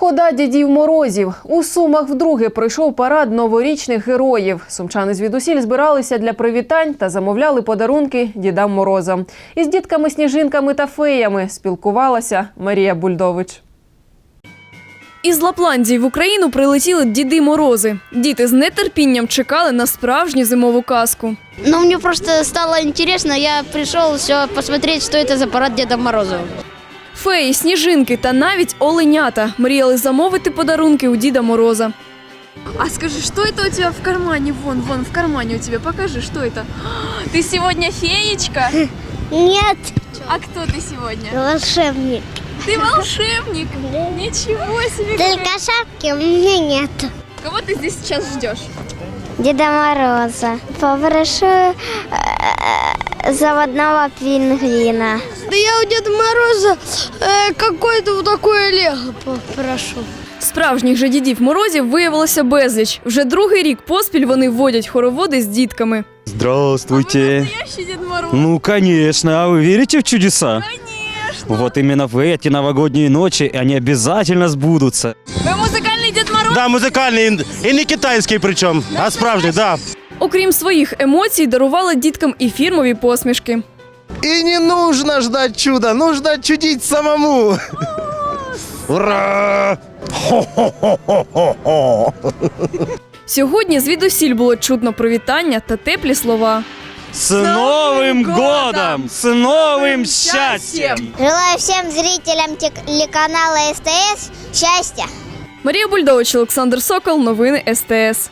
Хода дідів морозів у сумах вдруге пройшов парад новорічних героїв. Сумчани звідусіль збиралися для привітань та замовляли подарунки дідам морозам. Із дітками сніжинками та феями спілкувалася Марія Бульдович. Із Лапландії в Україну прилетіли діди морози. Діти з нетерпінням чекали на справжню зимову казку. Но мне просто стало интересно, я пришел все посмотреть, что это за парад Деда Мороза. Феї, сніжинки та навіть оленята мріяли замовити подарунки у Діда Мороза. А скажи, что это у тебя в кармане? Вон, вон, в кармане у тебя. Покажи, что это. Ты сегодня феечка? Нет, А кто ты сегодня? волшебник. Ты волшебник? Ничего себе! Только шапки у меня нет. Кого ты здесь сейчас ждешь? Деда Мороза. Попрошу э, заводного пингвина. Да я у Деда Мороза э, какое-то вот такое лего попрошу. Справжніх же дідів морозів виявилося безліч. Вже другий рік поспіль вони вводять хороводи з дітками. Здравствуйте. Настоящий Дід Мороз. Ну, конечно. А вы верите в чудеса? Конечно. Вот именно в эти новогодние ночи они обязательно сбудутся. Ви музикальний Дід Мороз? Да, музикальний і не китайський причому, а справжній, да. Окрім своїх емоцій, дарували діткам і фірмові посмішки. И не нужно ждать чуда, нужно чудить самому. Ура! Сьогодні звідусіль було чутно привітання та теплі слова. С Новым годом! С новым счастьем! Желаю всем зрителям телеканала СТС счастья. Марія Бульдович, Олександр Сокол, новини СТС.